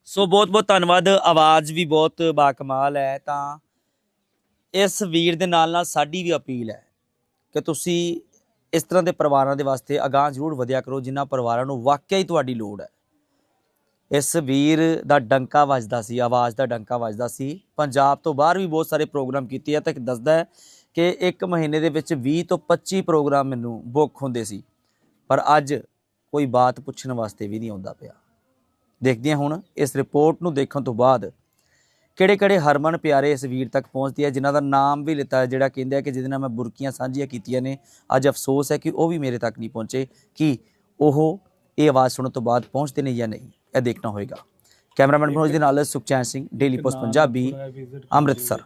ਸੋ ਬਹੁਤ ਬਹੁਤ ਧੰਨਵਾਦ, ਆਵਾਜ਼ ਵੀ ਬਹੁਤ ਬਾਕਮਾਲ ਹੈ ਤਾਂ। ਇਸ ਵੀਰ ਦੇ ਨਾਲ ਨਾਲ ਸਾਡੀ ਵੀ ਅਪੀਲ ਹੈ ਕਿ ਤੁਸੀਂ ਇਸ ਤਰ੍ਹਾਂ ਦੇ ਪਰਿਵਾਰਾਂ ਦੇ ਵਾਸਤੇ ਅਗਾਂਹ ਜ਼ਰੂਰ ਵਧਿਆ ਕਰੋ, ਜਿਨ੍ਹਾਂ ਪਰਿਵਾਰਾਂ ਨੂੰ ਵਾਕਿਆ ਹੀ ਤੁਹਾਡੀ ਲੋੜ ਹੈ। ਇਸ ਵੀਰ ਦਾ ਡੰਕਾ ਵੱਜਦਾ ਸੀ, ਆਵਾਜ਼ ਦਾ ਡੰਕਾ ਵੱਜਦਾ ਸੀ। ਪੰਜਾਬ ਤੋਂ ਬਾਹਰ ਵੀ ਬਹੁਤ ਸਾਰੇ ਪ੍ਰੋਗਰਾਮ ਕੀਤੇ ਆ, ਤੇ ਦੱਸਦਾ ਹੈ ਕਿ ਇੱਕ ਮਹੀਨੇ ਦੇ ਵਿੱਚ 20 ਤੋਂ 25 ਪ੍ਰੋਗਰਾਮ ਮੈਨੂੰ ਬੁੱਕ ਹੁੰਦੇ ਸੀ। ਪਰ ਅੱਜ ਕੋਈ ਬਾਤ ਪੁੱਛਣ ਵਾਸਤੇ ਵੀ ਨਹੀਂ ਆਉਂਦਾ ਪਿਆ। ਦੇਖਦੇ ਹਾਂ ਹੁਣ, ਇਸ ਰਿਪੋਰਟ ਨੂੰ ਦੇਖਣ ਤੋਂ ਬਾਅਦ ਕਿਹੜੇ ਕਿਹੜੇ ਹਰਮਨ ਪਿਆਰੇ ਇਸ ਵੀਰ ਤੱਕ ਪਹੁੰਚਦੇ ਆ ਜਿਨ੍ਹਾਂ ਦਾ ਨਾਮ ਵੀ ਲਿੱਤਾ ਹੈ, ਜਿਹੜਾ ਕਹਿੰਦੇ ਆ ਕਿ ਜਿਹਦੇ ਨਾਲ ਮੈਂ ਬੁਰਕੀਆਂ ਸਾਂਝੀਆਂ ਕੀਤੀਆਂ ਨੇ। ਅੱਜ ਅਫਸੋਸ ਹੈ ਕਿ ਉਹ ਵੀ ਮੇਰੇ ਤੱਕ ਨਹੀਂ ਪਹੁੰਚੇ ਕਿ ਉਹ ਇਹ ਆਵਾਜ਼ ਸੁਣਨ ਤੋਂ ਬਾਅਦ ਪਹੁੰਚਦੇ ਨੇ ਜਾਂ ਨਹੀਂ। ਇਹ ਦੇਖਣਾ ਹੋਏਗਾ। ਕੈਮਰਾਮੈਨ ਮਨੋਜ ਦੇ ਨਾਲ ਸੁਖਚੈਨ ਸਿੰਘ ਡੇਲੀ ਪੋਸਟ ਪੰਜਾਬੀ ਅੰਮ੍ਰਿਤਸਰ।